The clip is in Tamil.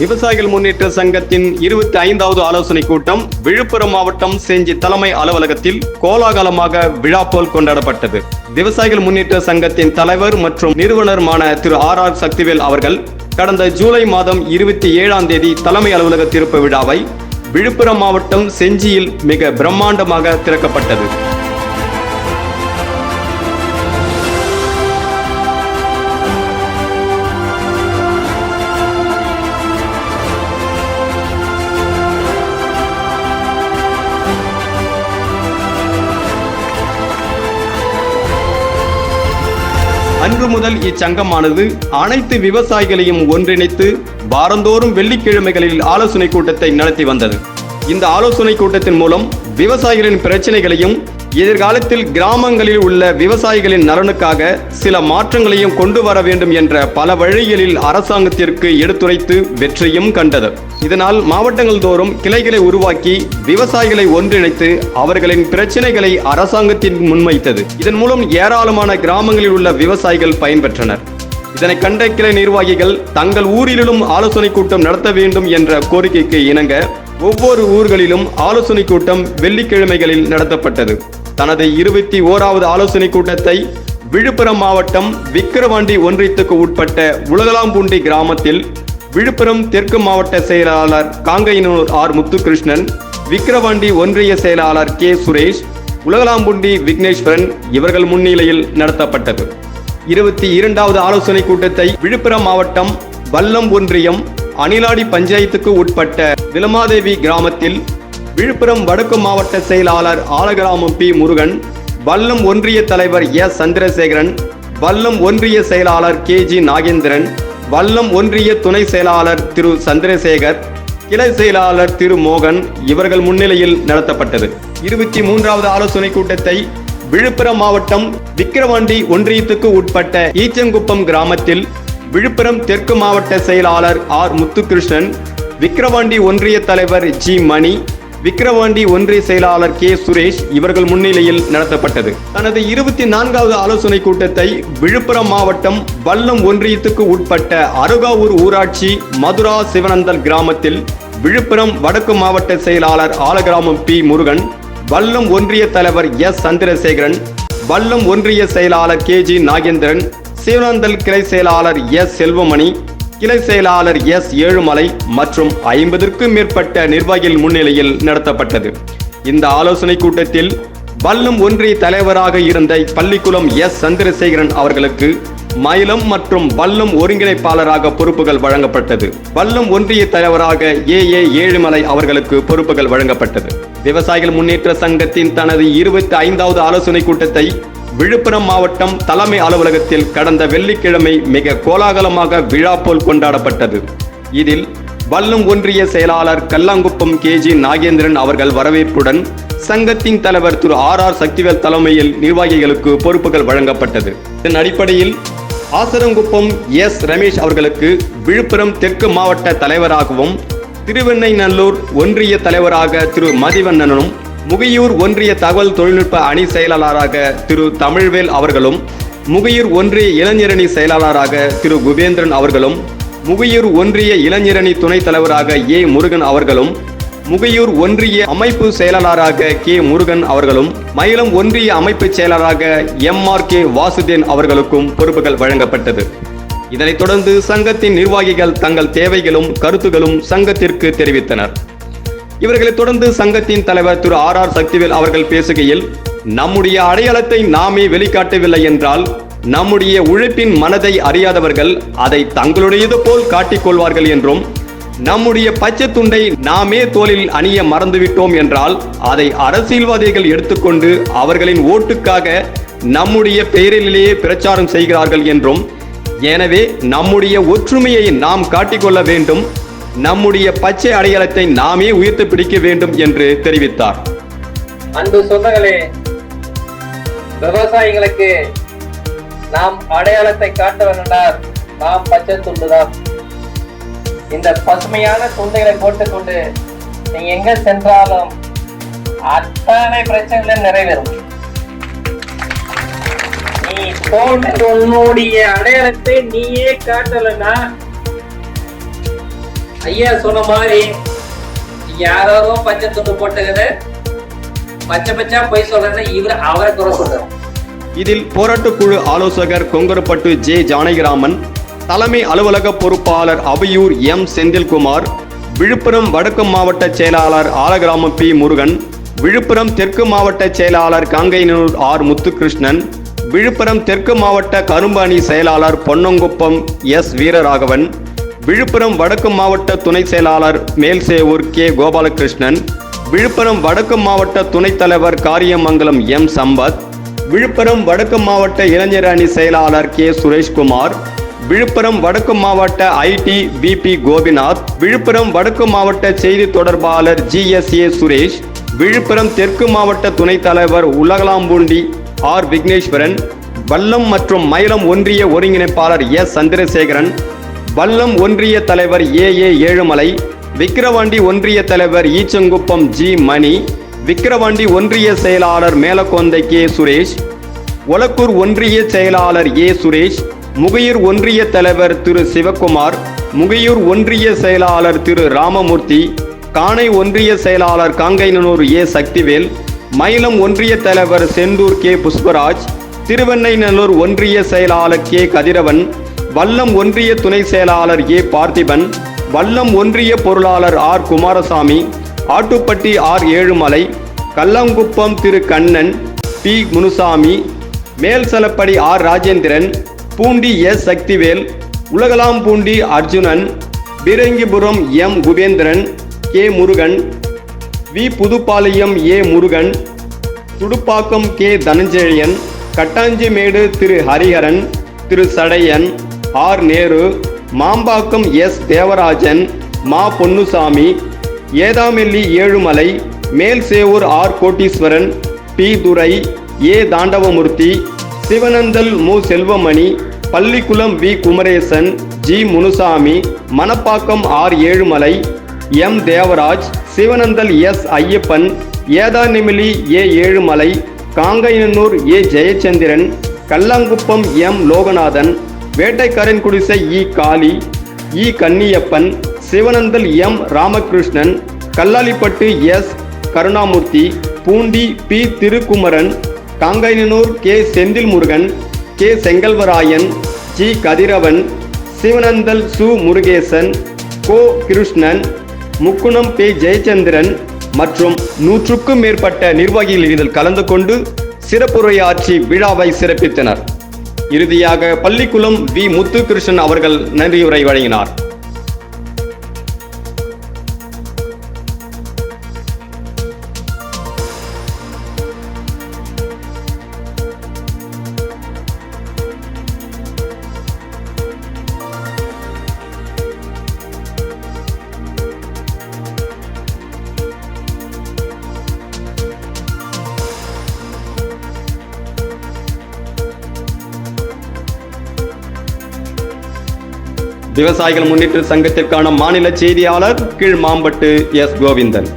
விவசாயிகள் முன்னேற்ற சங்கத்தின் இருபத்தி ஐந்தாவது ஆலோசனை கூட்டம் விழுப்புரம் மாவட்டம் செஞ்சி தலைமை அலுவலகத்தில் கோலாகலமாக விழா போல் கொண்டாடப்பட்டது. விவசாயிகள் முன்னேற்ற சங்கத்தின் தலைவர் மற்றும் நிறுவனருமான திரு ஆர் ஆர் சக்திவேல் அவர்கள் கடந்த ஜூலை மாதம் இருபத்தி ஏழாம் தேதி தலைமை அலுவலக திருப்பு விழாவை விழுப்புரம் மாவட்டம் செஞ்சியில் மிக பிரம்மாண்டமாக திறக்கப்பட்டது. அன்று முதல் இச்சங்கமானது அனைத்து விவசாயிகளையும் ஒன்றிணைத்து வாரந்தோறும் வெள்ளிக்கிழமைகளில் ஆலோசனை கூட்டத்தை நடத்தி வந்தது. இந்த ஆலோசனை கூட்டத்தின் மூலம் விவசாயிகளின் பிரச்சனைகளையும் எதிர்காலத்தில் கிராமங்களில் உள்ள விவசாயிகளின் நலனுக்காக சில மாற்றங்களையும் கொண்டு வர வேண்டும் என்ற பல வழிகளில் அரசாங்கத்திற்கு எடுத்துரைத்து வெற்றியும் கண்டது. இதனால் மாவட்டங்கள் தோறும் கிளைகளை உருவாக்கி விவசாயிகளை ஒன்றிணைத்து அவர்களின் பிரச்சனைகளை அரசாங்கத்தின் முன்வைத்தது இதன் மூலம் ஏராளமான கிராமங்களில் உள்ள விவசாயிகள் பயன்பெற்றனர். இதனை கண்ட கிளை நிர்வாகிகள் தங்கள் ஊரிலும் ஆலோசனை கூட்டம் நடத்த வேண்டும் என்ற கோரிக்கைக்கு இணங்க ஒவ்வொரு ஊர்களிலும் ஆலோசனை கூட்டம் வெள்ளிக்கிழமைகளில் நடத்தப்பட்டது. தனது இருபத்தி ஓராவது ஆலோசனை கூட்டத்தை விழுப்புரம் மாவட்டம் விக்கிரவாண்டி ஒன்றியத்துக்கு உட்பட்ட உலகலாம்பூண்டி கிராமத்தில் விழுப்புரம் தெற்கு மாவட்ட செயலாளர் காங்கையனூர் ஆர் முத்துகிருஷ்ணன் விக்கிரவாண்டி ஒன்றிய செயலாளர் கே சுரேஷ் உலகலாம்புண்டி விக்னேஸ்வரன் இவர்கள் முன்னிலையில் நடத்தப்பட்டது. இருபத்தி இரண்டாவது ஆலோசனை கூட்டத்தை விழுப்புரம் மாவட்டம் வல்லம் ஒன்றியம் அணிலாடி பஞ்சாயத்துக்கு உட்பட்ட விலமாதேவி கிராமத்தில் விழுப்புரம் வடக்கு மாவட்ட செயலாளர் ஆலகிராமம் பி முருகன் வல்லம் ஒன்றிய தலைவர் எஸ் சந்திரசேகரன் வல்லம் ஒன்றிய செயலாளர் கே ஜி நாகேந்திரன் வல்லம் ஒன்றிய துணை செயலாளர் திரு சந்திரசேகர் கிளை செயலாளர் திரு மோகன் இவர்கள் முன்னிலையில் நடத்தப்பட்டது. இருபத்தி மூன்றாவது ஆலோசனை கூட்டத்தை விழுப்புரம் மாவட்டம் விக்கிரவாண்டி ஒன்றியத்துக்கு உட்பட்ட ஈச்சங்குப்பம் கிராமத்தில் விழுப்புரம் தெற்கு மாவட்ட செயலாளர் ஆர் முத்துகிருஷ்ணன் விக்கிரவாண்டி ஒன்றிய தலைவர் ஜி மணி விக்கிரவாண்டி ஒன்றிய செயலாளர் கே சுரேஷ் இவர்கள் முன்னிலையில் நடத்தப்பட்டது. தனது இருபத்தி நான்காவது ஆலோசனை கூட்டத்தை விழுப்புரம் மாவட்டம் வல்லம் ஒன்றியத்துக்கு உட்பட்ட அருகாவூர் ஊராட்சி மதுரா சிவனந்தல் கிராமத்தில் விழுப்புரம் வடக்கு மாவட்ட செயலாளர் ஆலகிராமம் பி முருகன் வல்லம் ஒன்றிய தலைவர் எஸ் சந்திரசேகரன் வல்லம் ஒன்றிய செயலாளர் கே ஜி நாகேந்திரன் சிவனந்தல் கிளை செயலாளர் எஸ் செல்வமணி கிளை செயலாளர் எஸ் ஏழுமலை மற்றும் ஐம்பதற்கும் மேற்பட்ட நிர்வாகிகள் முன்னிலையில் நடத்தப்பட்டது. இந்த ஆலோசனை கூட்டத்தில் வல்லம் ஒன்றிய தலைவராக இருந்த பள்ளிக்குளம் எஸ் சந்திரசேகரன் அவர்களுக்கு மயிலம் மற்றும் வல்லம் ஒருங்கிணைப்பாளராக பொறுப்புகள் வழங்கப்பட்டது. வல்லம் ஒன்றிய தலைவராக ஏ ஏ ஏழுமலை அவர்களுக்கு பொறுப்புகள் வழங்கப்பட்டது. விவசாயிகள் முன்னேற்ற சங்கத்தின் தனது இருபத்தி ஐந்தாவது ஆலோசனை கூட்டத்தை விழுப்புரம் மாவட்டம் தலைமை அலுவலகத்தில் கடந்த வெள்ளிக்கிழமை மிக கோலாகலமாக விழா போல் கொண்டாடப்பட்டது. இதில் வல்லும் ஒன்றிய செயலாளர் கல்லாங்குப்பம் கேஜி நாகேந்திரன் அவர்கள் வரவேற்புடன் சங்கத்தின் தலைவர் திரு ஆர் ஆர் சக்திவேல் தலைமையில் நிர்வாகிகளுக்கு பொறுப்புகள் வழங்கப்பட்டது. இதன் அடிப்படையில் ஆசரங்குப்பம் எஸ் ரமேஷ் அவர்களுக்கு விழுப்புரம் தெற்கு மாவட்ட தலைவராகவும் திருவெண்ணைநல்லூர் ஒன்றிய தலைவராக திரு மதிவண்ணனும் முகையூர் ஒன்றிய தகவல் தொழில்நுட்ப அணி செயலாளராக திரு தமிழ்வேல் அவர்களும் முகையூர் ஒன்றிய இளைஞரணி செயலாளராக திரு குபேந்திரன் அவர்களும் முகையூர் ஒன்றிய இளைஞரணி துணைத் தலைவராக ஏ முருகன் அவர்களும் முகையூர் ஒன்றிய அமைப்பு செயலாளராக கே முருகன் அவர்களும் மயிலம் ஒன்றிய அமைப்பு செயலாளராக எம் ஆர் கே வாசுதேன் அவர்களுக்கும் பொறுப்புகள் வழங்கப்பட்டது. இதனைத் தொடர்ந்து சங்கத்தின் நிர்வாகிகள் தங்கள் தேவைகளும் கருத்துகளும் சங்கத்திற்கு தெரிவித்தனர். இவர்களை தொடர்ந்து சங்கத்தின் தலைவர் திரு ஆர் ஆர் சக்திவேல் அவர்கள் பேசுகையில் நம்முடைய அடையாளத்தை நாமே வெளிக்காட்டவில்லை என்றால் நம்முடைய உழைப்பின் மனதை அறியாதவர்கள் அதை தங்களுடையது போல் காட்டிக் கொள்வார்கள் என்றும் நம்முடைய பச்சை துண்டை நாமே தோளில் அணிய மறந்துவிட்டோம் என்றால் அதை அரசியல்வாதிகள் எடுத்துக்கொண்டு அவர்களின் ஓட்டுக்காக நம்முடைய பெயரிலேயே பிரச்சாரம் செய்கிறார்கள் என்றும் எனவே நம்முடைய ஒற்றுமையை நாம் காட்டிக்கொள்ள வேண்டும் நம்முடைய பச்சை அடையாளத்தை நாமே உயர்த்து பிடிக்க வேண்டும் என்று தெரிவித்தார். அன்பு சொந்தங்களே விவசாயிகளுக்கு நாம் அடையாளத்தை காட்ட வேண்டார் நாம் பச்சை துண்டுதான். இந்த பசுமையான துண்டுகளை போட்டுக்கொண்டு நீங்க எங்க சென்றாலும் அத்தனை பிரச்சனைகளும் நிறைவேறும். நீ போட்ட உன்னுடைய அடையாளத்தை நீயே காட்டலன்னா ஐயா சொன்ன மாதிரி நீங்க பச்சை துண்டு போட்டுக்கிற பச்சை பச்சா போய் சொல்றேன்னா இவர் அவரை குறை சொல்றாரு. இதில் போராட்டக்குழு ஆலோசகர் கொங்கரப்பட்டு ஜே ஜானகிராமன் தலைமை அலுவலக பொறுப்பாளர் அவையூர் எம் செந்தில்குமார் விழுப்புரம் வடக்கு மாவட்ட செயலாளர் ஆலகிராமம் பி முருகன் விழுப்புரம் தெற்கு மாவட்ட செயலாளர் காங்கையனூர் ஆர் முத்துகிருஷ்ணன் விழுப்புரம் தெற்கு மாவட்ட கரும்பு அணி செயலாளர் பொன்னங்குப்பம் எஸ் வீரராகவன் விழுப்புரம் வடக்கு மாவட்ட துணை செயலாளர் மேல்சேவூர் கே. கோபாலகிருஷ்ணன் விழுப்புரம் வடக்கு மாவட்ட துணைத் தலைவர் காரியமங்கலம் எம். சம்பத் விழுப்புரம் வடக்கு மாவட்ட இளைஞர் அணி செயலாளர் கே. சுரேஷ்குமார் விழுப்புரம் வடக்கு மாவட்ட ஐடி பிபி கோபிநாத் விழுப்புரம் வடக்கு மாவட்ட செய்தி தொடர்பாளர் G. S. A. Suresh Villupuram தெற்கு மாவட்ட துணைத் தலைவர் உலகலாம்பூண்டி ஆர். விக்னேஸ்வரன் வல்லம் மற்றும் மயிலம் ஒன்றிய ஒருங்கிணைப்பாளர் எஸ். சந்திரசேகரன் வல்லம் ஒன்றிய தலைவர் ஏ ஏ ஏழுமலை விக்கிரவாண்டி ஒன்றிய தலைவர் ஈச்சங்குப்பம் ஜி மணி விக்கிரவாண்டி ஒன்றிய செயலாளர் மேலக்கொந்தை கே சுரேஷ் ஒலக்கூர் ஒன்றிய செயலாளர் ஏ சுரேஷ் முகையூர் ஒன்றிய தலைவர் திரு சிவக்குமார் முகையூர் ஒன்றிய செயலாளர் திரு ராமமூர்த்தி காணை ஒன்றிய செயலாளர் காங்கைநல்லூர் ஏ சக்திவேல் மயிலம் ஒன்றிய தலைவர் செந்தூர் கே புஷ்பராஜ் திருவெண்ணைநல்லூர் ஒன்றிய செயலாளர் கே கதிரவன் வல்லம் ஒன்றிய துணை செயலாளர் ஏ பார்த்திபன் வல்லம் ஒன்றிய பொருளாளர் R Kumarasamy Attuppatti R Ezhumalai Kallankuppam Thiru Kannan P Munusamy Melsalappadi R Rajendran Poondi S Sakthivel Ulagalampoondi Arjunan Beerangipuram M Kubendran K Murugan V Puduppalayam A Murugan Thuduppakkam K Dhananjezhiyan Kattanjimedu Thiru Hariharan Thiru Sadaiyan R Nehru Mambakkam S Devarajan Ma Ponnusamy Edhamelli Ezhumalai Melsevur R Kotteeswaran P Durai A Thandavamoorthy Sivananthal Mu Selvamani Pallikulam V Kumaresan G Munusamy Manappakkam R Ezhumalai M Devaraj Sivananthal S Ayyappan Edhanimili A Ezhumalai Kangaiyanur A Jayachandran Kallankuppam M Loganathan Vettaikaran Kudisai E. Kali E. Kanniyappan Sivananthal M. Ramakrishnan Kallalippattu S. Karunamoorthy Poondi P. Thirukumaran Kangaiyanur K. Senthil Murugan K. Sengalvarayan G. Kathiravan Sivananthal Su. Murugesan Ko. Krishnan முக்குணம் பே. ஜெயச்சந்திரன் மற்றும் நூற்றுக்கும் மேற்பட்ட நிர்வாகிகள் இதில் கலந்து கொண்டு சிறப்புரையாற்றி விழாவை சிறப்பித்தனர். இறுதியாக பள்ளிக்குளம் வி முத்துகிருஷ்ணன் அவர்கள் நன்றியுரை வழங்கினார். விவசாயிகள் முன்னேற்ற சங்கத்திற்கான மாநில செய்தியாளர் கீழ் மாம்பட்டு எஸ் கோவிந்தன்.